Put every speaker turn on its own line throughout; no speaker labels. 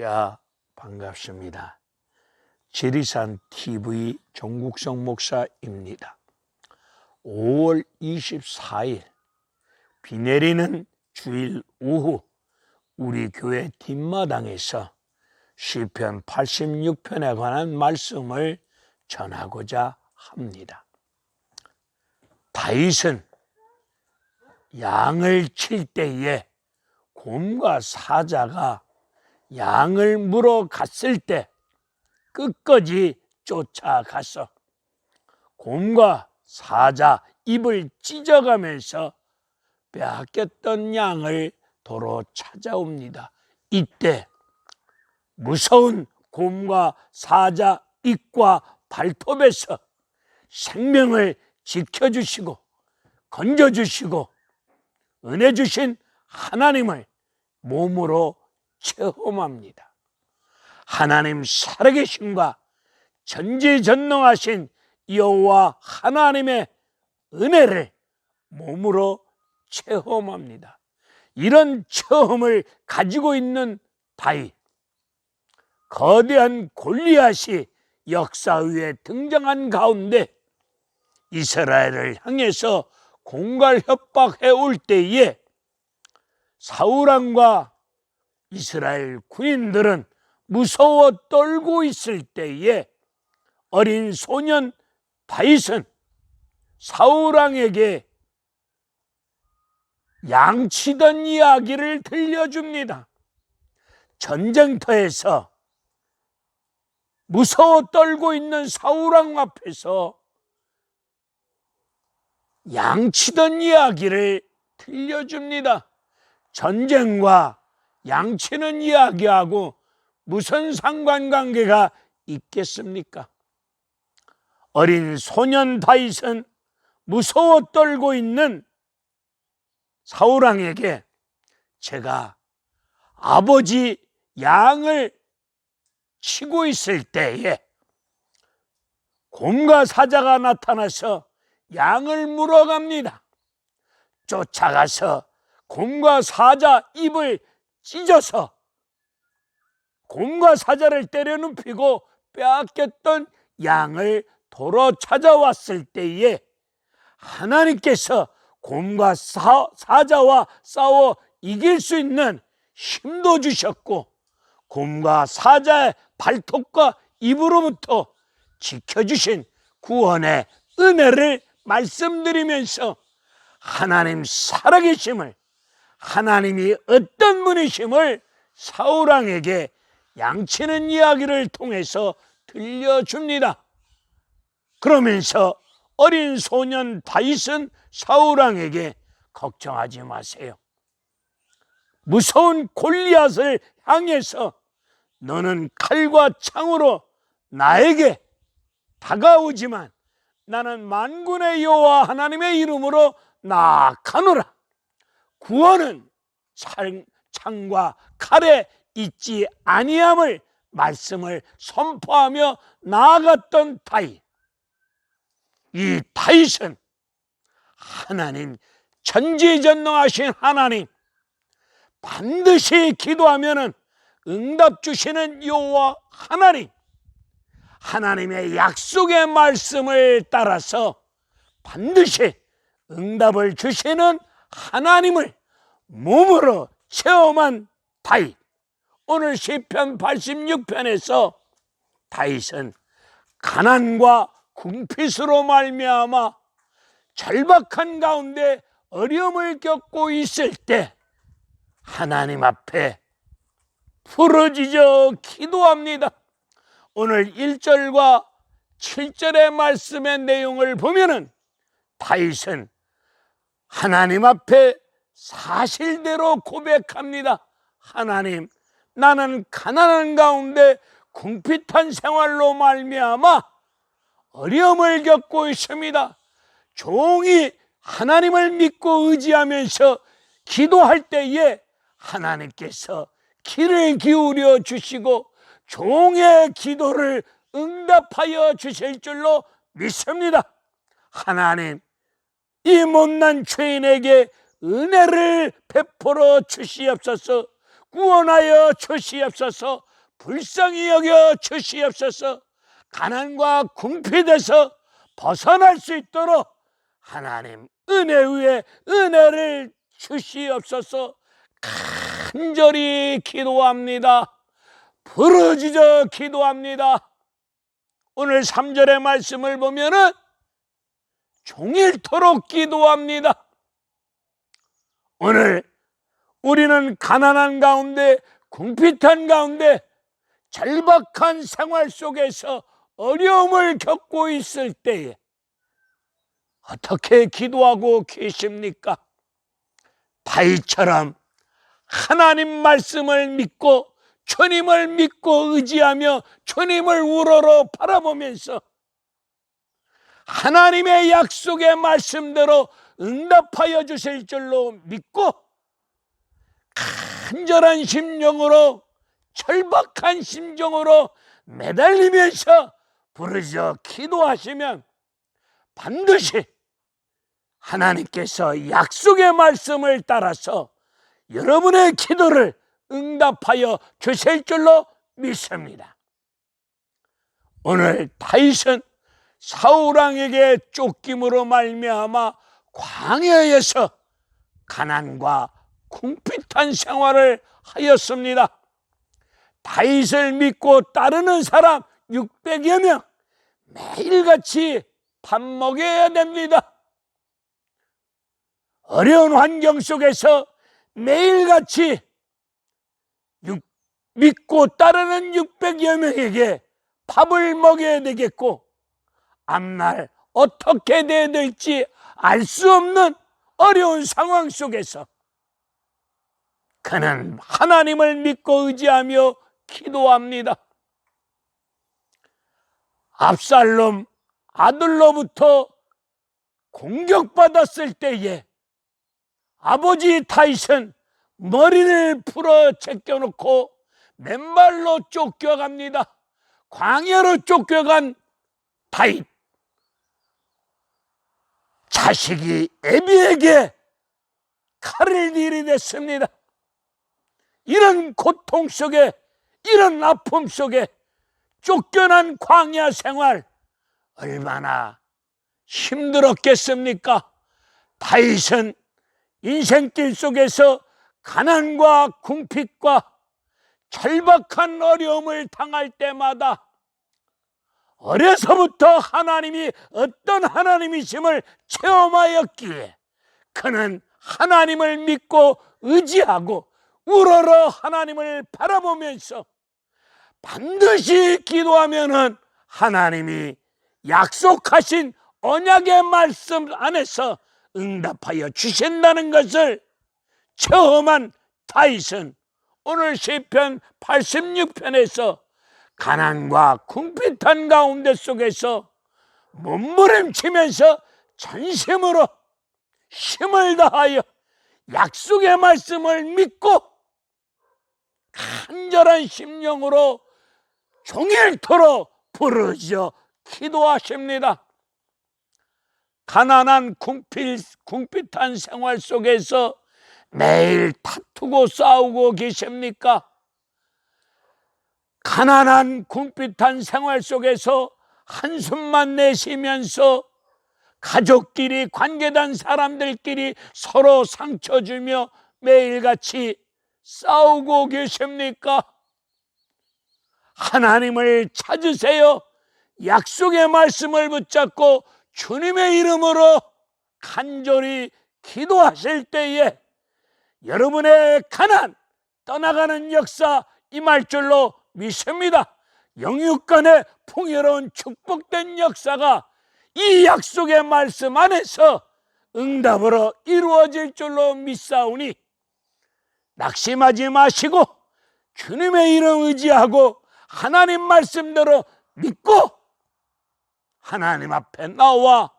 야 반갑습니다. 지리산 TV 정국성 목사입니다. 5월 24일 비 내리는 주일 오후 우리 교회 뒷마당에서 시편 86편에 관한 말씀을 전하고자 합니다. 다윗은 양을 칠 때에 곰과 사자가 양을 물어 갔을 때 끝까지 쫓아가서 곰과 사자 입을 찢어가면서 빼앗겼던 양을 도로 찾아옵니다. 이때 무서운 곰과 사자 입과 발톱에서 생명을 지켜주시고 건져주시고 은혜 주신 하나님을 몸으로 체험합니다. 하나님 살아계심과 전지전능하신 여호와 하나님의 은혜를 몸으로 체험합니다. 이런 체험을 가지고 있는 다윗 거대한 골리앗이 역사 위에 등장한 가운데 이스라엘을 향해서 공갈 협박해 올 때에 사울왕과 이스라엘 군인들은 무서워 떨고 있을 때에 어린 소년 다윗은 사울왕에게 양치던 이야기를 들려줍니다. 전쟁터에서 무서워 떨고 있는 사울왕 앞에서 양치던 이야기를 들려줍니다. 전쟁과 양치는 이야기하고 무슨 상관관계가 있겠습니까? 어린 소년 다윗은 무서워 떨고 있는 사울왕에게 제가 아버지 양을 치고 있을 때에 곰과 사자가 나타나서 양을 물어갑니다. 쫓아가서 곰과 사자 입을 찢어서 곰과 사자를 때려 눕히고 빼앗겼던 양을 도로 찾아왔을 때에 하나님께서 곰과 사, 사자와 싸워 이길 수 있는 힘도 주셨고 곰과 사자의 발톱과 입으로부터 지켜주신 구원의 은혜를 말씀드리면서 하나님 살아계심을 하나님이 어떤 분이심을 사울왕에게 양치는 이야기를 통해서 들려줍니다. 그러면서 어린 소년 다윗은 사울왕에게 걱정하지 마세요. 무서운 골리앗을 향해서 너는 칼과 창으로 나에게 다가오지만 나는 만군의 여호와 하나님의 이름으로 나아가노라. 구원은 창, 창과 칼에 있지 아니함을 말씀을 선포하며 나아갔던 다윗. 이 다윗은 하나님 전지전능하신 하나님 반드시 기도하면은 응답 주시는 여호와 하나님 하나님의 약속의 말씀을 따라서 반드시 응답을 주시는 하나님을 몸으로 체험한 다윗. 오늘 시편 86편에서 다윗은 가난과 궁핍으로 말미암아 절박한 가운데 어려움을 겪고 있을 때 하나님 앞에 부러지져 기도합니다. 오늘 1절과 7절의 말씀의 내용을 보면은 다윗은 하나님 앞에 사실대로 고백합니다. 하나님, 나는 가난한 가운데 궁핍한 생활로 말미암아 어려움을 겪고 있습니다. 종이 하나님을 믿고 의지하면서 기도할 때에 하나님께서 귀를 기울여 주시고 종의 기도를 응답하여 주실 줄로 믿습니다. 하나님, 이 못난 죄인에게 은혜를 베풀어 주시옵소서 구원하여 주시옵소서 불쌍히 여겨 주시옵소서 가난과 궁핍에서 벗어날 수 있도록 하나님 은혜 위에 은혜를 주시옵소서 간절히 기도합니다. 부르짖어 기도합니다. 오늘 3절의 말씀을 보면은 종일토록 기도합니다. 오늘 우리는 가난한 가운데 궁핍한 가운데 절박한 생활 속에서 어려움을 겪고 있을 때에 어떻게 기도하고 계십니까? 다이처럼 하나님 말씀을 믿고 주님을 믿고 의지하며 주님을 우러러 바라보면서 하나님의 약속의 말씀대로 응답하여 주실 줄로 믿고 간절한 심정으로 절박한 심정으로 매달리면서 부르짖어 기도하시면 반드시 하나님께서 약속의 말씀을 따라서 여러분의 기도를 응답하여 주실 줄로 믿습니다. 오늘 다윗은 사울왕에게 쫓김으로 말미암아 광야에서 가난과 궁핍한 생활을 하였습니다. 다윗을 믿고 따르는 사람 600여 명 매일같이 밥 먹여야 됩니다. 어려운 환경 속에서 매일같이 육- 믿고 따르는 600여 명에게 밥을 먹여야 되겠고 앞날 어떻게 돼야 될지 알 수 없는 어려운 상황 속에서 그는 하나님을 믿고 의지하며 기도합니다. 압살롬 아들로부터 공격받았을 때에 아버지 다윗은 머리를 풀어 제껴놓고 맨발로 쫓겨갑니다. 광야로 쫓겨간 다윗. 자식이 애비에게 칼을 들이댔습니다. 이런 고통 속에, 이런 아픔 속에 쫓겨난 광야 생활 얼마나 힘들었겠습니까? 다윗은 인생길 속에서 가난과 궁핍과 절박한 어려움을 당할 때마다 어려서부터 하나님이 어떤 하나님이심을 체험하였기에 그는 하나님을 믿고 의지하고 우러러 하나님을 바라보면서 반드시 기도하면은 하나님이 약속하신 언약의 말씀 안에서 응답하여 주신다는 것을 체험한 다윗은 오늘 시편 86편에서 가난과 궁핍한 가운데 속에서 몸부림치면서 전심으로 힘을 다하여 약속의 말씀을 믿고 간절한 심령으로 종일토록 부르짖어 기도하십니다. 가난한 궁핍, 궁핍한 생활 속에서 매일 다투고 싸우고 계십니까? 가난한 궁핍한 생활 속에서 한숨만 내쉬면서 가족끼리 관계된 사람들끼리 서로 상처 주며 매일같이 싸우고 계십니까? 하나님을 찾으세요. 약속의 말씀을 붙잡고 주님의 이름으로 간절히 기도하실 때에 여러분의 가난 떠나가는 역사 임할 줄로 믿습니다. 영육간의 풍요로운 축복된 역사가 이 약속의 말씀 안에서 응답으로 이루어질 줄로 믿사오니 낙심하지 마시고 주님의 이름 의지하고 하나님 말씀대로 믿고 하나님 앞에 나와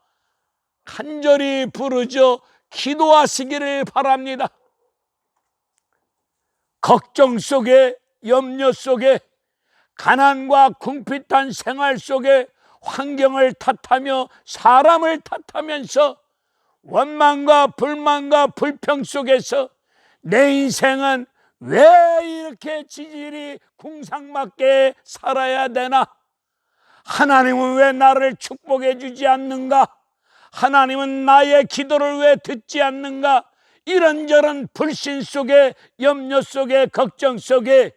간절히 부르짖어 기도하시기를 바랍니다. 걱정 속에 염려 속에 가난과 궁핍한 생활 속에 환경을 탓하며 사람을 탓하면서 원망과 불만과 불평 속에서 내 인생은 왜 이렇게 지질이 궁상맞게 살아야 되나? 하나님은 왜 나를 축복해 주지 않는가? 하나님은 나의 기도를 왜 듣지 않는가? 이런저런 불신 속에 염려 속에 걱정 속에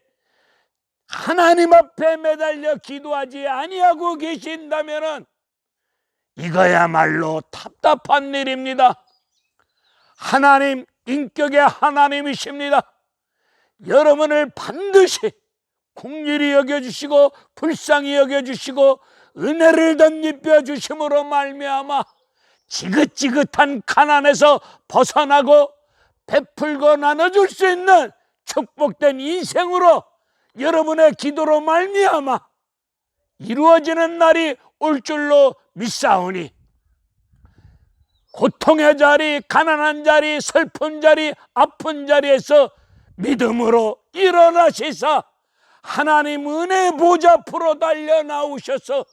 하나님 앞에 매달려 기도하지 아니하고 계신다면은 이거야말로 답답한 일입니다. 하나님 인격의 하나님이십니다. 여러분을 반드시 국률이 여겨주시고 불쌍히 여겨주시고 은혜를 덧입혀 주심으로 말미암아 지긋지긋한 가난에서 벗어나고 베풀고 나눠줄 수 있는 축복된 인생으로 여러분의 기도로 말미암아 이루어지는 날이 올 줄로 믿사오니 고통의 자리, 가난한 자리, 슬픈 자리, 아픈 자리에서 믿음으로 일어나시사 하나님 은혜 보좌 앞으로 달려 나오셔서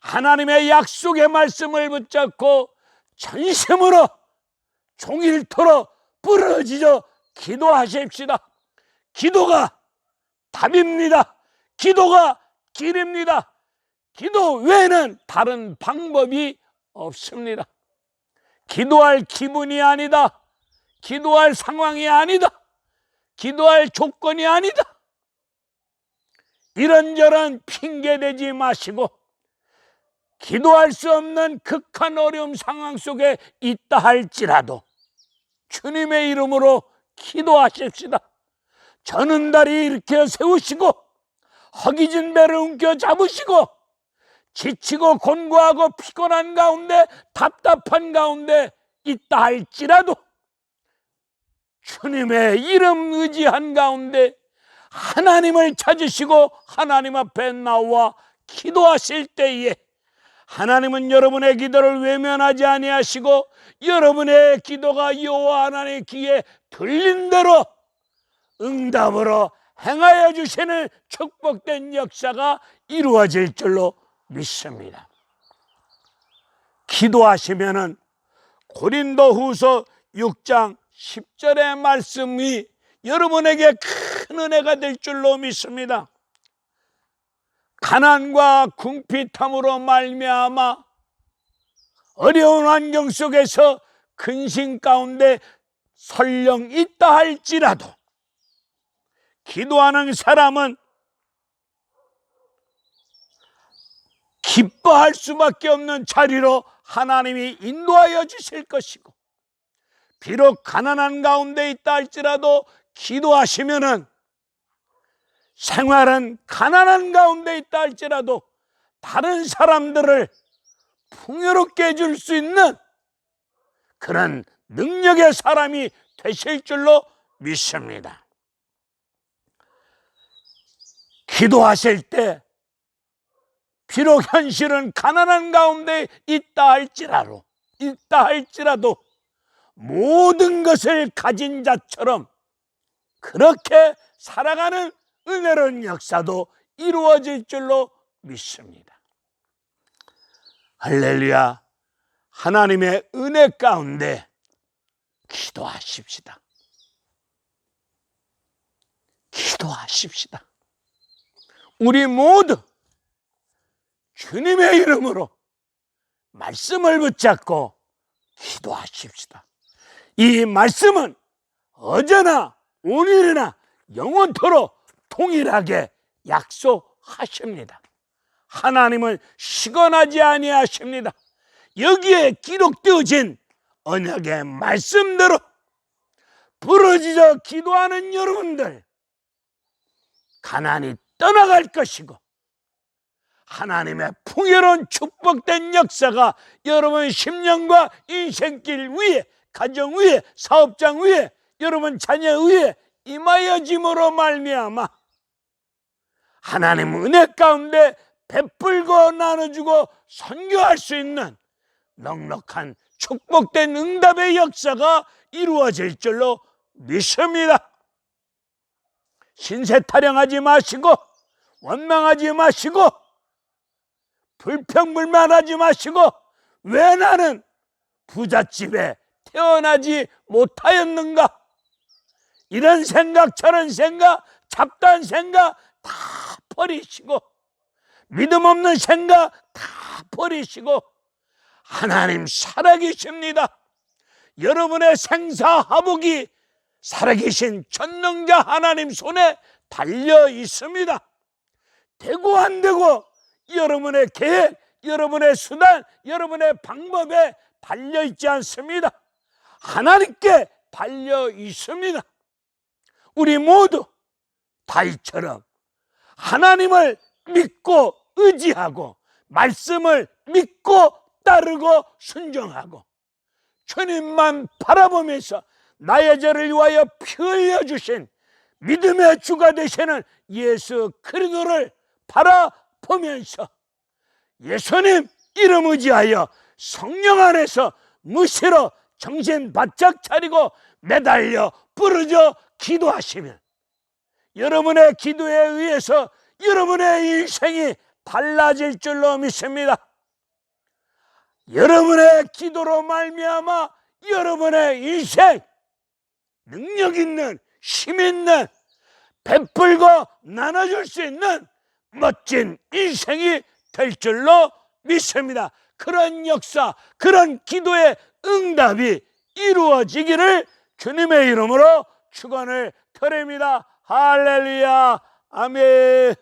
하나님의 약속의 말씀을 붙잡고 전심으로 종일토록 부러지져 기도하십시다. 기도가 답입니다. 기도가 길입니다. 기도 외에는 다른 방법이 없습니다. 기도할 기분이 아니다. 기도할 상황이 아니다. 기도할 조건이 아니다. 이런저런 핑계 대지 마시고 기도할 수 없는 극한 어려움 상황 속에 있다 할지라도 주님의 이름으로 기도하십시다. 저는 다리 일으켜 세우시고 허기진 배를 움켜 잡으시고 지치고 곤고하고 피곤한 가운데 답답한 가운데 있다 할지라도 주님의 이름 의지한 가운데 하나님을 찾으시고 하나님 앞에 나와 기도하실 때에 하나님은 여러분의 기도를 외면하지 아니하시고 여러분의 기도가 여호와 하나님의 귀에 들린 대로 응답으로 행하여 주시는 축복된 역사가 이루어질 줄로 믿습니다. 기도하시면은 고린도 후서 6장 10절의 말씀이 여러분에게 큰 은혜가 될 줄로 믿습니다. 가난과 궁핍함으로 말미암아 어려운 환경 속에서 근심 가운데 설령 있다 할지라도 기도하는 사람은 기뻐할 수밖에 없는 자리로 하나님이 인도하여 주실 것이고 비록 가난한 가운데 있다 할지라도 기도하시면은 생활은 가난한 가운데 있다 할지라도 다른 사람들을 풍요롭게 해줄 수 있는 그런 능력의 사람이 되실 줄로 믿습니다. 기도하실 때 비록 현실은 가난한 가운데 있다 할지라도 있다 할지라도 모든 것을 가진 자처럼 그렇게 살아가는 은혜로운 역사도 이루어질 줄로 믿습니다. 할렐루야. 하나님의 은혜 가운데 기도하십시다. 기도하십시다. 우리 모두 주님의 이름으로 말씀을 붙잡고 기도하십시다. 이 말씀은 어제나 오늘이나 영원토록 동일하게 약속하십니다. 하나님은 시건하지 아니하십니다. 여기에 기록되어진 언약의 말씀대로 부러지져 기도하는 여러분들 가난이 떠나갈 것이고 하나님의 풍요로운 축복된 역사가 여러분 심령과 인생길 위에 가정 위에 사업장 위에 여러분 자녀 위에 임하여짐으로 말미암아 하나님 은혜 가운데 베풀고 나눠주고 선교할 수 있는 넉넉한 축복된 응답의 역사가 이루어질 줄로 믿습니다. 신세 타령하지 마시고 원망하지 마시고 불평불만하지 마시고 왜 나는 부잣집에 태어나지 못하였는가? 이런 생각 저런 생각 잡다한 생각 다 버리시고 믿음 없는 생각 다 버리시고 하나님 살아계십니다. 여러분의 생사화복이 살아계신 전능자 하나님 손에 달려 있습니다. 되고 안 되고 여러분의 계획, 여러분의 수단, 여러분의 방법에 달려 있지 않습니다. 하나님께 달려 있습니다. 우리 모두 다이처럼 하나님을 믿고 의지하고 말씀을 믿고 따르고 순종하고 주님만 바라보면서 나의 죄를 위하여 피 흘려 주신 믿음의 주가 되시는 예수 그리스도를 바라보면서 예수님 이름 의지하여 성령 안에서 무시로 정신 바짝 차리고 매달려 부르짖어 기도하시면 여러분의 기도에 의해서 여러분의 인생이 달라질 줄로 믿습니다. 여러분의 기도로 말미암아 여러분의 인생 능력 있는 힘 있는 베풀고 나눠줄 수 있는 멋진 인생이 될 줄로 믿습니다. 그런 역사, 그런 기도의 응답이 이루어지기를 주님의 이름으로 축원을 드립니다. 할렐루야. 아멘.